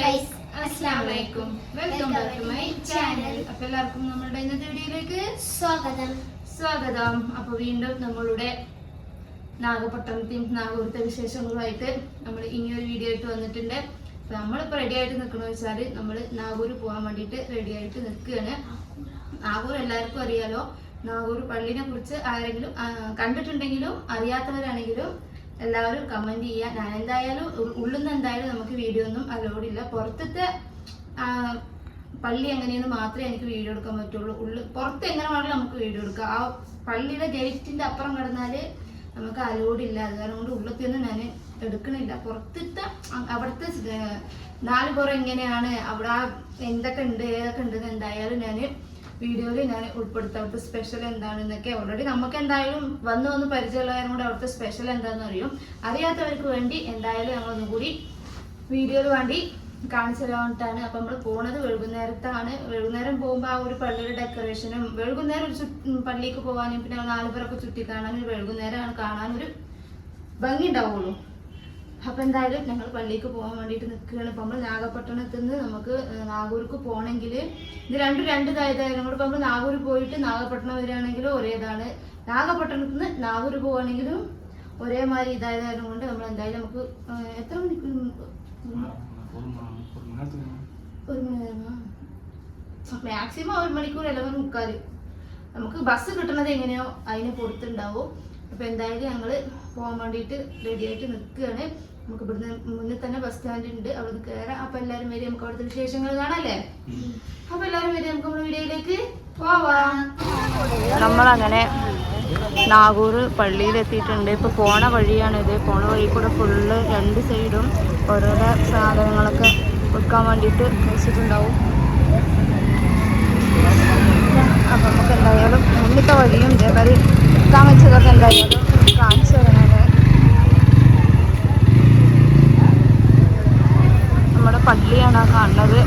Guys അസ്സാം വലൈക്കും welcome back to my channel അപ്പൊ എല്ലാവർക്കും നമ്മുടെ ഇന്നത്തെ വീഡിയോയിലേക്ക് സ്വാഗതം. സ്വാഗതം. അപ്പൊ വീണ്ടും നമ്മളുടെ നാഗപട്ടണത്തെയും നാഗപുരത്തെ വിശേഷങ്ങളുമായിട്ട് നമ്മൾ ഇനിയൊരു വീഡിയോ ആയിട്ട് വന്നിട്ടുണ്ട്. അപ്പൊ നമ്മളിപ്പോ റെഡി ആയിട്ട് നിൽക്കണമെന്ന് വെച്ചാൽ നമ്മൾ നാഗൂർ പോകാൻ വേണ്ടിയിട്ട് റെഡി ആയിട്ട് നിൽക്കുകയാണ് നാഗൂർ എല്ലാവർക്കും അറിയാലോ. നാഗൂർ പള്ളിനെ കുറിച്ച് ആരെങ്കിലും കണ്ടിട്ടുണ്ടെങ്കിലും അറിയാത്തവരാണെങ്കിലും എല്ലാവരും കമന്റ് ചെയ്യുക. ഞാൻ എന്തായാലും ഉള്ളിന്ന് എന്തായാലും നമുക്ക് വീഡിയോ ഒന്നും അലോഡ് ഇല്ല. പുറത്തത്തെ പള്ളി എങ്ങനെയെന്ന് മാത്രമേ എനിക്ക് വീഡിയോ എടുക്കാൻ പറ്റുള്ളൂ. ഉള്ളു പുറത്ത് എങ്ങനെ വേണമെങ്കിലും നമുക്ക് വീഡിയോ എടുക്കാം. ആ പള്ളിയുടെ ഗേറ്റിന്റെ അപ്പുറം കിടന്നാൽ നമുക്ക് അലോഡ് ഇല്ല. അത് കാരണം കൊണ്ട് ഞാൻ എടുക്കണില്ല. പുറത്തത്തെ അവിടുത്തെ നാല് പുറം എങ്ങനെയാണ്? അവിടെ എന്തൊക്കെ ഉണ്ട് ഏതൊക്കെ ഉണ്ട് എന്ന് എന്തായാലും ഞാൻ വീഡിയോയിൽ ഞാൻ ഉൾപ്പെടുത്താം. അവിടുത്തെ സ്പെഷ്യൽ എന്താണെന്നൊക്കെ ഓൾറെഡി നമുക്ക് എന്തായാലും വന്ന് വന്ന് പരിചയമുള്ളവരും കൂടെ അവിടുത്തെ സ്പെഷ്യൽ എന്താണെന്ന് അറിയും. അറിയാത്തവർക്ക് വേണ്ടി എന്തായാലും ഞങ്ങളൊന്നും കൂടി വീഡിയോയിൽ വേണ്ടി കാണിച്ചു തരാനിട്ടാണ് അപ്പം നമ്മൾ പോണത് വൈകുന്നേരത്താണ്. വൈകുന്നേരം പോകുമ്പോൾ ആ ഒരു പള്ളിയുടെ ഡെക്കറേഷനും വൈകുന്നേരം ഒരു പള്ളിക്ക് പോകാനും പിന്നെ നാലുപേരൊക്കെ ചുറ്റി കാണാനും ഒരു വൈകുന്നേരമാണ് കാണാനൊരു ഭംഗി ഉണ്ടാവുള്ളൂ. അപ്പം എന്തായാലും ഞങ്ങൾ പള്ളിക്ക് പോകാൻ വേണ്ടിയിട്ട് നിൽക്കുകയാണ്. ഇപ്പം നമ്മൾ നാഗപട്ടണത്തിൽ നിന്ന് നമുക്ക് നാഗൂർക്ക് പോകണമെങ്കിൽ ഇത് രണ്ടും രണ്ട് ഇതായതായിരുന്നു കൂടെ നമ്മൾ നാഗൂർ പോയിട്ട് നാഗപട്ടണം വരികയാണെങ്കിലും ഒരേതാണ് നാഗപട്ടണത്തിൽ നിന്ന് നാഗൂർ പോവുകയാണെങ്കിലും ഒരേമാതിരി ഇതായതായാലും കൊണ്ട് നമ്മൾ എന്തായാലും നമുക്ക് എത്ര മണിക്കൂർ ഒരു മണിയായിരുന്നു മാക്സിമം ഒരു മണിക്കൂർ ഇലവൻ മുക്കാൽ നമുക്ക് ബസ് കിട്ടണത് എങ്ങനെയോ അതിന് പൊടുത്തുണ്ടാവും അപ്പൊ എന്തായാലും ഞങ്ങൾ പോകാൻ വേണ്ടിയിട്ട് റെഡി ആയിട്ട് നിൽക്കുകയാണ്. നമുക്ക് ഇവിടുന്ന് മുന്നിൽ തന്നെ ബസ് സ്റ്റാൻഡ് ഉണ്ട്. അവിടെ നിന്ന് കയറാം അപ്പൊ എല്ലാരും വരെ. നമുക്ക് അവിടുത്തെ വിശേഷങ്ങൾ കാണാല്ലേ? അപ്പൊ എല്ലാരും വരെ. നമുക്ക് നമ്മുടെ വീഡിയോയിലേക്ക് പോവാം. നമ്മളങ്ങനെ നാഗൂർ പള്ളിയിലെത്തിയിട്ടുണ്ട്. ഇപ്പോൾ പോണ വഴിയാണിത് പോണ വഴി കൂടെ ഫുള്ള് രണ്ട് സൈഡും ഓരോരോ സാധനങ്ങളൊക്കെ വെക്കാൻ വേണ്ടിയിട്ട് വെച്ചിട്ടുണ്ടാവും. അപ്പം നമുക്ക് എന്തായാലും മുന്നിട്ട വഴിയും ഇതേമാതിരി വെക്കാൻ വെച്ചതൊക്കെ എന്തായാലും കാണിച്ചു തരുന്നത് നമ്മുടെ പള്ളിയാണ് കാണുന്നത്.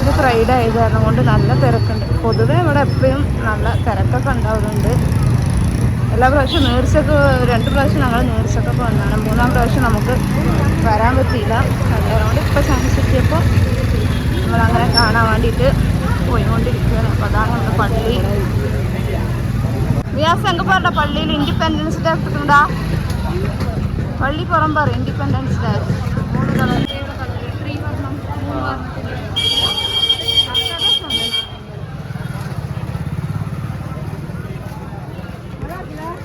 ഇത് ഫ്രൈഡേ ആയത് കാരണം കൊണ്ട് നല്ല തിരക്കുണ്ട്. പൊതുവേ ഇവിടെ എപ്പോഴും നല്ല തിരക്കൊക്കെ ഉണ്ടാവുന്നുണ്ട്. എല്ലാ പ്രാവശ്യവും നേർച്ചക്ക് രണ്ട് പ്രാവശ്യം ഞങ്ങൾ നേഴ്സൊക്കെ വന്നതാണ് മൂന്നാം പ്രാവശ്യം നമുക്ക് വരാൻ പറ്റിയില്ല. അതുകൊണ്ട് ഇപ്പോൾ ചാൻസ് കിട്ടിയപ്പോൾ നമ്മളങ്ങനെ കാണാൻ വേണ്ടിയിട്ട് പോയിക്കൊണ്ടിരിക്കുകയാണ്. അപ്പോൾ അതാണ് നമ്മുടെ പള്ളി. വ്യാസ് എങ്ക പറഞ്ഞ പള്ളിയിൽ ഇൻഡിപെൻഡൻസ് ഡേ എടുത്തിട്ടുണ്ടാ? പള്ളി പുറം പറ ഇൻഡിപെൻഡൻസ് ഡേ മൂന്ന് കളർ. ത്രിവർണം മൂന്ന് വർണത്തിൽ പക്ഷേ ഇതൊന്ന് കാണാൻ യോഗം ഉണ്ടായില്ലേ ഗൈസ്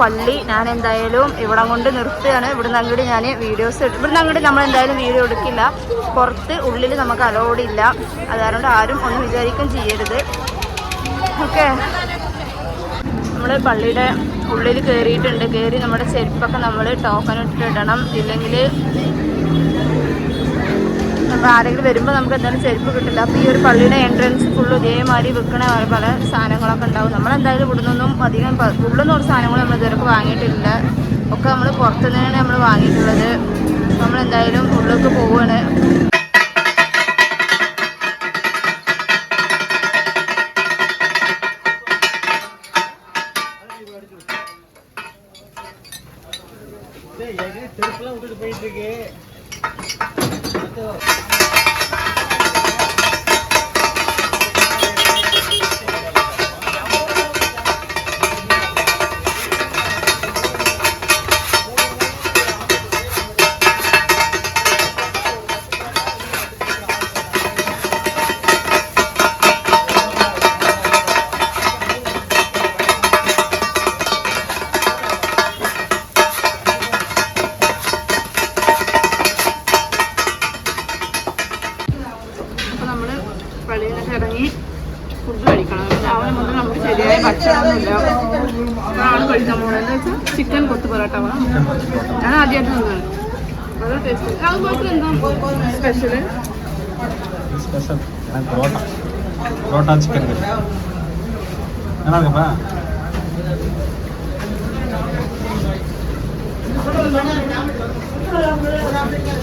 പള്ളി ഞാൻ എന്തായാലും ഇവിടെ കൊണ്ട് നിർത്തുകയാണ്. ഇവിടുന്ന് അങ്ങോട്ട് ഞാൻ വീഡിയോസ് ഇവിടുന്ന് അങ്ങോട്ട് നമ്മൾ എന്തായാലും വീഡിയോ എടുക്കില്ല. പുറത്ത് ഉള്ളിൽ നമുക്ക് അലോഡ് ഇല്ല. അതുകൊണ്ട് ആരും ഒന്നും വിചാരിക്കും ചെയ്യരുത്. ഓക്കെ നമ്മൾ പള്ളിയുടെ ഉള്ളിൽ കയറിയിട്ടുണ്ട് കയറി നമ്മുടെ ചെരുപ്പൊക്കെ നമ്മൾ ടോക്കൺ ഇട്ടിടണം ഇല്ലെങ്കിൽ ആരെങ്കിലും വരുമ്പോൾ നമുക്ക് എന്തായാലും ചെരുപ്പ് കിട്ടില്ല. അപ്പോൾ ഈ ഒരു പള്ളിയുടെ എൻട്രൻസ് ഫുള്ള് ഇതേമാതിരി വിൽക്കണ പല സാധനങ്ങളൊക്കെ ഉണ്ടാവും. നമ്മളെന്തായാലും ഇവിടെ നിന്നൊന്നും അധികം ഉള്ളിൽ ഒരു സാധനങ്ങൾ നമ്മൾ ഇതുവരെ വാങ്ങിയിട്ടില്ല. ഒക്കെ നമ്മൾ പുറത്തുനിന്നാണ് നമ്മൾ വാങ്ങിയിട്ടുള്ളത്. നമ്മളെന്തായാലും ഉള്ളിലേക്ക് പോവുകയാണ് పరోటావా అది ఎట్లా ఉందండి అదో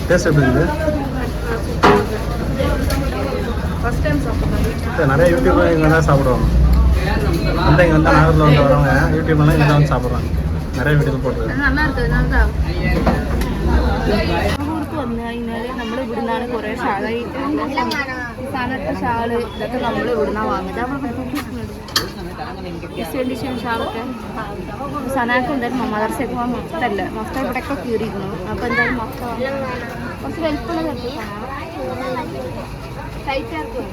టేస్ట్ எப்படி நிறைய யூடியூப்ல இங்கே தான் சாப்பிடுவாங்க வந்து இங்கே வந்து நாகூரில் வந்து வரவங்க யூடியூப்லாம் இங்கே வந்து சாப்பிட்றாங்க நிறைய வீடியோ போட்டுருக்காங்க നല്ല നല്ല ഊർക്ക് വന്നു കഴിഞ്ഞാൽ നമ്മൾ ഇവിടുന്നാണ് കുറേ ഷാളായിട്ട് സാധനത്തെ ഷാള് ഇതൊക്കെ നമ്മൾ ഇവിടുന്നാണ് വാങ്ങുന്നത് നമ്മൾ ഡിസൈൻ ഡിസൈൻ ഷാളൊക്കെ സനാക്ക് എന്തായാലും മദർസയ്ക്ക് പോകാൻ മൊത്തമല്ല മൊത്തം ഇവിടെയൊക്കെ കീറിയിരുന്നു അപ്പോൾ എന്തായാലും മൊത്തം കുറച്ച് വലിപ്പമുള്ള ടൈറ്റ് ആക്കും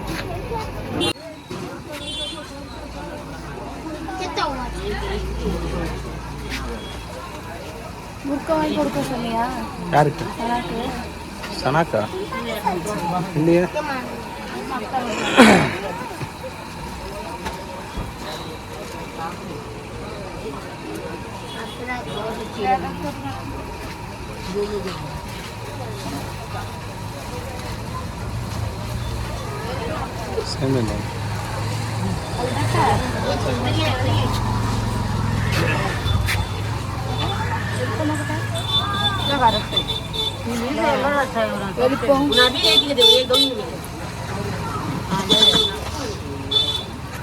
புக்கை வாங்கி கொடுக்க சொல்லியா யாருக்கு? சனாக்கா. இல்லையா. Same சேம் இல்லை വലിപ്പം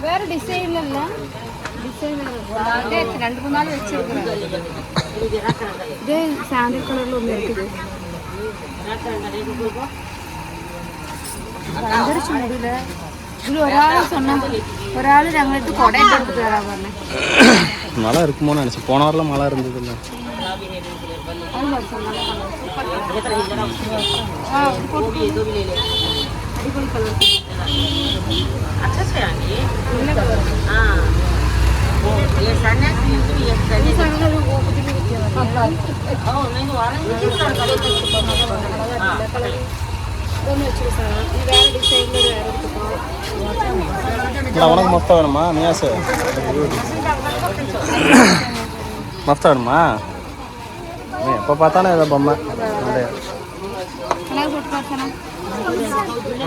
വേറെ ഡിസൈനിലല്ല ഡിസൈൻ രണ്ട് മൂന്നാല് വെച്ചിരിക്കുന്നത് ഇത് സാൻഡിൽ കളറിലൊന്നും இருக்குது ഭയങ്കര ചൂടില്ല ഇതിൽ ഒരാൾ சொன்ன ഒരാൾ ഞങ്ങൾക്ക് കൊടയൊക്കെ എടുത്ത് തരാൻ പറഞ്ഞു மழை இருக்குமோன்னு நினச்சேன் போன வாரில் மழை இருந்தது இல்லை അത് കുഴപ്പമില്ല. ആ, ഇത് കൊടുത്തു. അടിപൊളി കളർ നല്ല കളർ ഈ സാധനം ಪಾತಾನೆ ಇದೆ ಬೊಮ್ಮ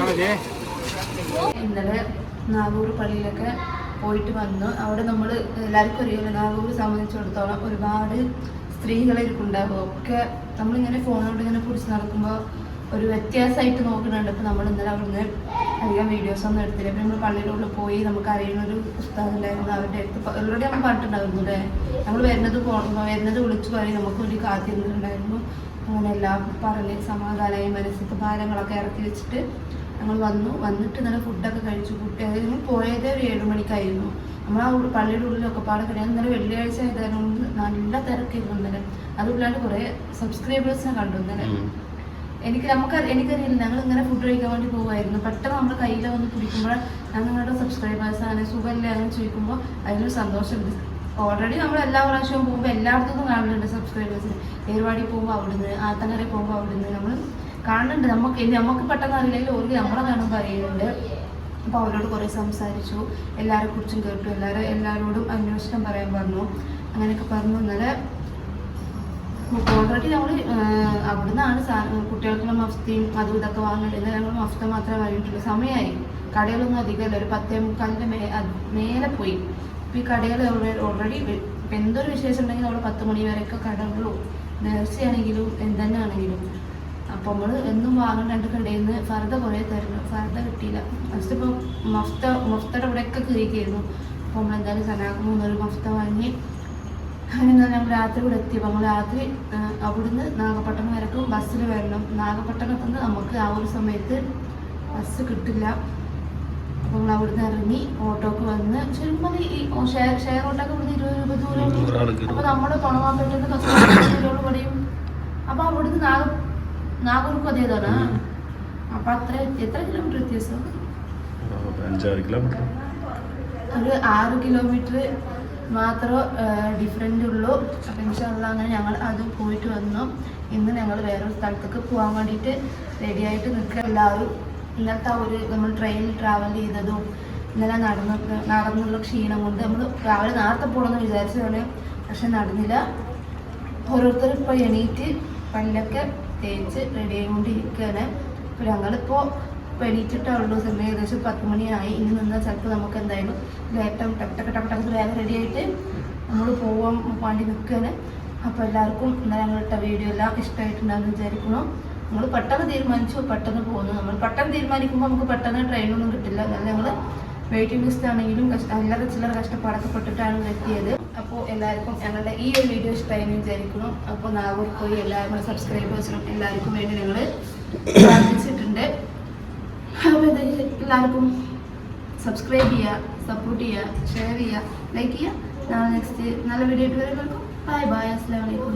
ಅದೇ ഇന്നലെ നാഗൂർ പള്ളിയിലൊക്കെ പോയിട്ട് വന്നു. അവിടെ നമ്മൾ എല്ലാവർക്കും അറിയാമല്ലോ നാഗൂർ സംബന്ധിച്ചിടത്തോളം ഒരുപാട് സ്ത്രീകളെ ഇരിക്കുന്നുണ്ടാകും ഒക്കെ നമ്മളിങ്ങനെ ഫോണോട് ഇങ്ങനെ കുറിച്ച് നടക്കുമ്പോൾ ഒരു വ്യത്യാസമായിട്ട് നോക്കുന്നുണ്ട്. ഇപ്പോൾ നമ്മൾ ഇന്നലെ അവിടുന്ന് അധികം വീഡിയോസ് ഒന്നും എടുത്തില്ല. ഇപ്പം നമ്മൾ പള്ളിയുടെ പോയി നമുക്ക് അറിയുന്ന ഒരു പുസ്തകം ഉണ്ടായിരുന്നു. അവരുടെ അടുത്ത് ഓൾറെഡി നമ്മൾ പറഞ്ഞിട്ടുണ്ടായിരുന്നു അല്ലേ? നമ്മൾ വരുന്നത് വരുന്നത് വിളിച്ചു പറയും. നമുക്ക് വേണ്ടി കാത്തിരുന്നിട്ടുണ്ടായിരുന്നു അങ്ങനെ എല്ലാം പറഞ്ഞ് സമാധാനമായി മനസ്സിലത്തെ ഭാരങ്ങളൊക്കെ ഇറക്കി വെച്ചിട്ട് ഞങ്ങൾ വന്നു. വന്നിട്ട് നല്ല ഫുഡൊക്കെ കഴിച്ചു. കുട്ടി അതായത് പോയത് ഒരു ഏഴ് മണിക്കായിരുന്നു. നമ്മൾ ആ പള്ളിയുടെ ഉള്ളിലൊക്കെ പാടെ കഴിയാൻ ഇന്നലെ വെള്ളിയാഴ്ച ആയതായിരുന്നു. നല്ല തിരക്കായിരുന്നു ഇന്നലെ. അതുമില്ലാണ്ട് കുറേ സബ്സ്ക്രൈബേഴ്സിനെ കണ്ടു ഇന്നലെ. എനിക്ക് നമുക്ക് എനിക്കറിയില്ല. ഞങ്ങൾ ഇങ്ങനെ ഫുഡ് കഴിക്കാൻ വേണ്ടി പോകുമായിരുന്നു പെട്ടെന്ന് നമ്മുടെ കയ്യിൽ വന്ന് പിടിക്കുമ്പോൾ നിങ്ങളുടെ സബ്സ്ക്രൈബേഴ്സ് ആണ്. സുഖമല്ലേ അങ്ങനെ ചോദിക്കുമ്പോൾ അതിലൊരു സന്തോഷമുണ്ട്. ഓൾറെഡി നമ്മൾ എല്ലാ പ്രാവശ്യവും പോകുമ്പോൾ എല്ലായിടത്തും കാണുന്നുണ്ട് സബ്സ്ക്രൈബേഴ്സിന് ഏർവാടി പോകുമ്പോൾ അവിടുന്ന് ആത്തങ്ങര പോകുമ്പോൾ അവിടുന്ന്. നമ്മൾ കാണുന്നുണ്ട്. നമുക്ക് നമുക്ക് പെട്ടെന്ന് അറിയില്ലെങ്കിൽ ഓർക്ക് നമ്മളെ കാണുമ്പോൾ അറിയുന്നുണ്ട്. അപ്പോൾ അവരോട് കുറേ സംസാരിച്ചു. എല്ലാവരെ കുറിച്ചും കേട്ടു. എല്ലാവരും എല്ലാവരോടും അന്വേഷണം പറയാൻ പറഞ്ഞു. അങ്ങനെയൊക്കെ പറഞ്ഞു. ഇന്നലെ ഓൾറെഡി നമ്മൾ അവിടുന്നാണ് കുട്ടികൾക്കുള്ള മഫ്തിയും അതും ഇതൊക്കെ വാങ്ങേണ്ടത്. ഞങ്ങൾ മഫ്ത മാത്രമേ വാങ്ങിയിട്ടുള്ളൂ. സമയമായി കടകളൊന്നും അധികമല്ല. ഒരു പത്തേ മുക്കാലിന്റെ മേ മേലെ പോയി. ഇപ്പോൾ ഈ കടകൾ ഓൾറെഡി എന്തൊരു വിശേഷം ഉണ്ടെങ്കിൽ അവിടെ പത്ത് മണി വരെയൊക്കെ കടകളുള്ളൂ നേർച്ചയാണെങ്കിലും എന്തെന്നെ ആണെങ്കിലും അപ്പോൾ നമ്മൾ എന്നും വാങ്ങുന്ന രണ്ട് കടയിൽ നിന്ന് ഫർദ കുറേ തരുന്നു. ഫർദ കിട്ടിയില്ല. ഫസ്റ്റ് ഇപ്പോൾ മഫ്ത മഫ്തയുടെ ഇവിടെയൊക്കെ കയറിയിരുന്നു അപ്പോൾ നമ്മൾ എന്തായാലും സനാക്ക് മൂന്നൊരു മഫ്ത വാങ്ങി. അങ്ങനെ ഞങ്ങൾ രാത്രി ഇവിടെ എത്തിയപ്പോൾ നമ്മൾ രാത്രി അവിടുന്ന് നാഗപട്ടണം വരക്കും. ബസ്സിൽ വരണം. നാഗപട്ടണത്തിൽ നിന്ന് നമുക്ക് ആ ഒരു സമയത്ത് ബസ് കിട്ടില്ല. അപ്പോൾ നമ്മൾ അവിടുന്ന് ഇറങ്ങി ഓട്ടോക്ക് വന്ന് ശരിക്കും ഈ ഷെയർ ഷെയർ ഓട്ടോക്ക് ഇവിടുന്ന് ഇരുപത് രൂപ ദൂരം. അപ്പോൾ നമ്മൾ തുണവാൻ കസ്റ്റമർ പറയും അപ്പോൾ അവിടുന്ന് നാഗ നാഗൂർക്ക് അതേതാണ് അപ്പോൾ അത്ര എത്ര കിലോമീറ്റർ വ്യത്യാസം? ഒരു ആറ് കിലോമീറ്റർ മാത്രമേ ഡിഫറെന്റ് ഉള്ളൂ. അപ്പം ഇൻഷാല്ല അങ്ങനെ ഞങ്ങൾ അത് പോയിട്ട് വന്നു. ഇന്ന് ഞങ്ങൾ വേറൊരു സ്ഥലത്തേക്ക് പോകാൻ വേണ്ടിയിട്ട് റെഡി ആയിട്ട് നിൽക്കുക എല്ലാവരും ഇന്നത്തെ ഒരു നമ്മൾ ട്രെയിനിൽ ട്രാവൽ ചെയ്തതും ഇന്നലെ നടന്ന് നടന്നുള്ള ക്ഷീണം കൊണ്ട് നമ്മൾ രാവിലെ നേരത്തെ പോകണമെന്ന് വിചാരിച്ചതാണ്. പക്ഷെ നടന്നില്ല. ഓരോരുത്തർ ഇപ്പോൾ എണീറ്റ് പല്ലൊക്കെ തേച്ച് റെഡി ആയിക്കൊണ്ടിരിക്കുകയാണ്. അപ്പോൾ ഞങ്ങളിപ്പോൾ ഇപ്പോൾ എണീറ്റിട്ടേ ഉള്ളൂ സമയം ഏകദേശം പത്ത് മണിയായി. ഇനി നിന്നാൽ ചിലപ്പോൾ നമുക്ക് എന്തായാലും ലേറ്റം ടക്ക് ടക്ക് ടക്ക് ടക്ക് വേഗം റെഡി ആയിട്ട് നമ്മൾ പോവാൻ വേണ്ടി നിൽക്കുകയാണ് അപ്പോൾ എല്ലാവർക്കും ഇന്നലെ ഞങ്ങളിട്ട വീഡിയോ എല്ലാം ഇഷ്ടമായിട്ടുണ്ടാകുമെന്ന് വിചാരിക്കുന്നു. നമ്മൾ പെട്ടെന്ന് തീരുമാനിച്ചു പെട്ടെന്ന് പോകുന്നു. നമ്മൾ പെട്ടെന്ന് തീരുമാനിക്കുമ്പോൾ നമുക്ക് പെട്ടെന്ന് ട്രെയിനൊന്നും കിട്ടില്ല. എന്നാൽ ഞങ്ങൾ വെയിറ്റിംഗ് ലിസ്റ്റ് ആണെങ്കിലും കഷ്ട അല്ലാതെ ചിലർ കഷ്ടപ്പാടൊക്കെ പെട്ടിട്ടാണ് എത്തിയത്. അപ്പോൾ എല്ലാവർക്കും ഞങ്ങളുടെ ഈ ഒരു വീഡിയോ ഇഷ്ടമായെന്ന് വിചാരിക്കുന്നു. അപ്പോൾ നാഗൂർ പോയി എല്ലാവരും സബ്സ്ക്രൈബേഴ്സിനും എല്ലാവർക്കും വേണ്ടി ഞങ്ങൾ പ്രാർത്ഥിച്ചിട്ടുണ്ട്. അപ്പോൾ എന്തായാലും എല്ലാവർക്കും സബ്സ്ക്രൈബ് ചെയ്യുക സപ്പോർട്ട് ചെയ്യുക ഷെയർ ചെയ്യുക ലൈക്ക് ചെയ്യുക. നാളെ നെക്സ്റ്റ് നല്ല വീഡിയോ ആയിട്ട് വരുമ്പോൾ ബൈ ബൈ അസ്സാം വലൈക്കും